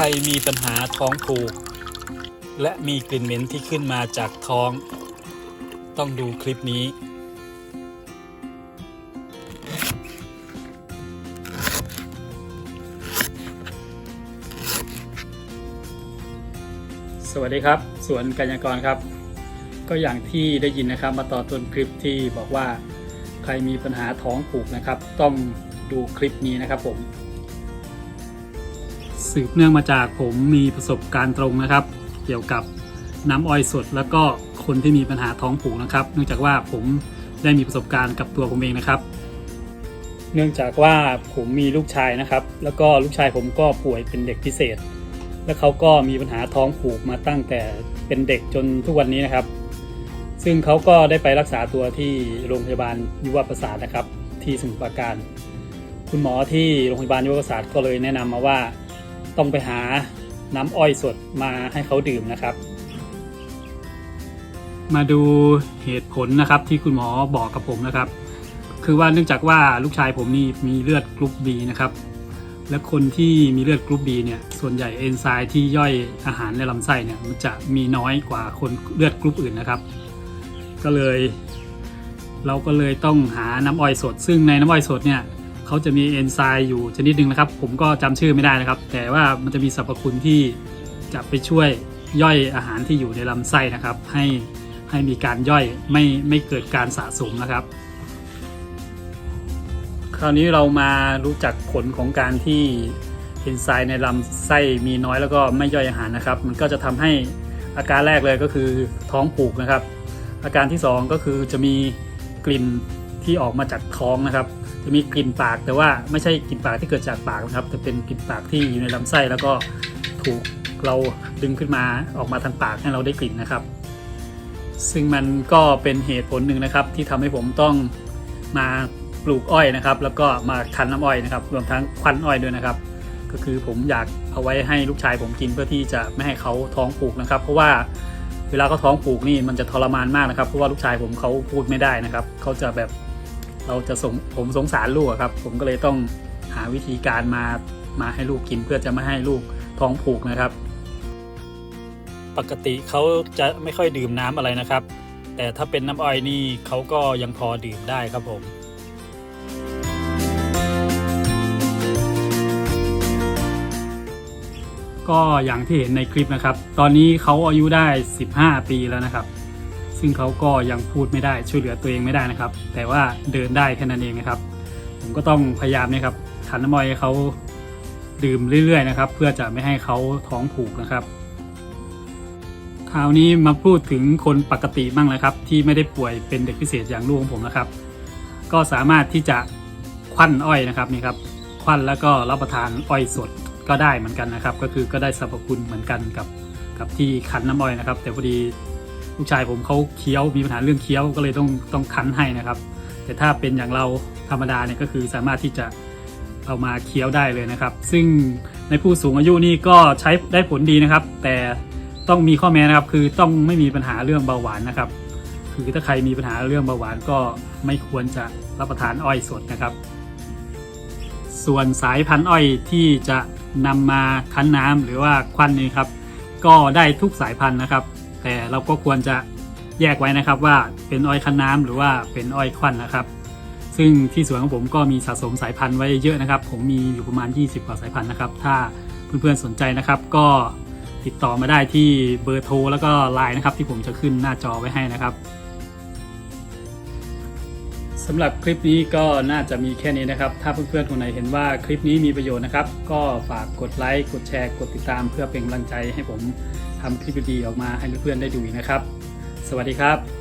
รมีปัญหาท้องผูก และมีกลิ่นเหม็นที่ขึ้นมาจากท้อง ต้องดูคลิปนี้ สวัสดีครับ สวนกัญญากรครับ ก็อย่างที่ได้ยินนะครับมาต่อต้นคลิปที่บอกว่าใครมีปัญหาท้องผูกนะครับ ต้องดูคลิปนี้นะครับผม สืบเนื่องมาจากผมมีประสบการณ์ตรงนะครับ เกี่ยวกับน้ำอ้อยสด แล้วก็คนที่มีปัญหาท้องผูกนะครับ เนื่องจากว่าผมได้มีประสบการณ์กับตัวผมเองนะครับ เนื่องจากว่าผมมีลูกชายนะครับ แล้วก็ลูกชายผมก็ป่วยเป็นเด็กพิเศษ และเขาก็มีปัญหาท้องผูกมาตั้งแต่เป็นเด็กจนทุกวันนี้นะครับ ซึ่งเขาก็ได้ไปรักษาตัวที่โรงพยาบาลยุวประสาทนะครับ ที่สมุทรปราการ คุณหมอที่โรงพยาบาลยุวประสาทก็เลยแนะนำมาว่า ต้องไปหาน้ำอ้อยสดมาให้เขาดื่มนะครับ มาดูเหตุผลนะครับที่คุณหมอบอกกับผมนะครับ คือว่าเนื่องจากว่าลูกชายผมนี่มีเลือดกรุ๊ป B นะครับและคนที่มีเลือดกรุ๊ป B เนี่ยส่วนใหญ่เอนไซม์ที่ย่อยอาหารในลำไส้เนี่ยมันจะมีน้อยกว่าคนเลือดกรุ๊ปอื่นนะครับ ก็เลย เราก็เลยต้องหาน้ำอ้อยสด ซึ่งในน้ำอ้อยสดเนี่ย เขาจะมีเอนไซม์อยู่ชนิดหนึ่งนะครับ ผมก็จำชื่อไม่ได้นะครับ แต่ว่ามันจะมีสรรพคุณที่จะไปช่วยย่อยอาหารที่อยู่ในลำไส้นะครับ ให้ให้มีการย่อยไม่ไม่เกิดการสะสมนะครับ คราวนี้เรามารู้จักผลของการที่เอนไซม์ในลำไส้มีน้อยแล้วก็ไม่ย่อยอาหารนะครับ มันก็จะทำให้อาการแรกเลยก็คือท้องผูกนะครับ อาการที่ 2 ก็คือจะมีกลิ่นที่ออกมาจากท้องนะครับ จะมีกลิ่นปากแต่ว่าไม่ใช่กลิ่นปากที่เกิดจากปากนะครับ แต่เป็นกลิ่นปากที่อยู่ในลำไส้แล้วก็ถูกเราดึงขึ้นมาออกมาทางปากให้เราได้กลิ่นนะครับ ซึ่งมันก็เป็นเหตุผลหนึ่งนะครับ ที่ทำให้ผมต้องมาปลูกอ้อยนะครับ แล้วก็มาคั้นน้ำอ้อยนะครับ รวมทั้งควันอ้อยด้วยนะครับ ก็คือผมอยากเอาไว้ให้ลูกชายผมกินเพื่อที่จะไม่ให้เขาท้องผูกนะครับ เพราะว่าเวลาเขาท้องผูกนี่มันจะทรมานมากนะครับ เพราะว่าลูกชายผมเขาพูดไม่ได้นะครับ เขาจะแบบ เราจะสงผมสงสารลูกอะครับ ผมก็เลยต้องหาวิธีการมามาให้ลูกกินเพื่อจะไม่ให้ลูกท้องผูกนะครับ ปกติเขาจะไม่ค่อยดื่มน้ำอะไรนะครับ แต่ถ้าเป็นน้ำอ้อยนี่เขาก็ยังพอดื่มได้ครับผมก็อย่างที่เห็นในคลิปนะครับ ตอนนี้เขาอายุได้ 15 ปีแล้วนะครับ ซึ่งเขาก็ยังพูดไม่ได้ช่วยเหลือตัวเองไม่ได้นะครับ แต่ว่าเดินได้แค่นั้นเองนะครับ ผมก็ต้องพยายามนะครับขันน้ำอ้อยให้เขาดื่มเรื่อยๆนะครับ เพื่อจะไม่ให้เขาท้องผูกนะครับคราวนี้มาพูดถึงคนปกติบ้างนะครับ ที่ไม่ได้ป่วยเป็นเด็กพิเศษอย่างลูกของผมนะครับ ก็สามารถที่จะควันอ้อยนะครับนี่ครับควันแล้วก็รับประทานอ้อยสดก็ได้เหมือนกันนะครับ ก็คือก็ได้สรรพคุณเหมือนกันกับกับที่คั้นน้ำอ้อยนะครับ แต่พอดี ลูกชายผมเขาเคี้ยวมีปัญหาเรื่องเคี้ยวก็เลยต้องต้องคั้นให้นะครับ แต่ถ้าเป็นอย่างเราธรรมดาเนี่ยก็คือสามารถที่จะเอามาเคี้ยวได้เลยนะครับ ซึ่งในผู้สูงอายุนี่ก็ใช้ได้ผลดีนะครับ แต่ต้องมีข้อแม้นะครับคือต้องไม่มีปัญหาเรื่องเบาหวานนะครับ คือถ้าใครมีปัญหาเรื่องเบาหวานก็ไม่ควรจะรับประทานอ้อยสดนะครับ ส่วนสายพันธุ์อ้อยที่จะนำมาคั้นน้ำหรือว่าควันนี่ครับ ก็ได้ทุกสายพันธุ์นะครับ แต่เราก็ควรจะแยกไว้นะครับว่าเป็นอ้อยคั้นน้ำหรือว่าเป็นอ้อยควันนะครับ ซึ่งที่สวนของผมก็มีสะสมสายพันธุ์ไว้เยอะนะครับ ผมมีอยู่ประมาณ 20 กว่าสายพันธุ์นะครับ ถ้าเพื่อนๆสนใจนะครับ ก็ติดต่อมาได้ที่เบอร์โทรแล้วก็ไลน์นะครับ ที่ผมจะขึ้นหน้าจอไว้ให้นะครับสำหรับคลิปนี้ก็น่าจะมีแค่นี้นะครับ ถ้าเพื่อนๆคนไหนเห็นว่าคลิปนี้มีประโยชน์นะครับ ก็ฝากกดไลค์ กดแชร์ กดติดตามเพื่อเป็นกำลังใจให้ผม ทำคลิปดีๆออกมาให้เพื่อนๆได้ดูนะครับ สวัสดีครับ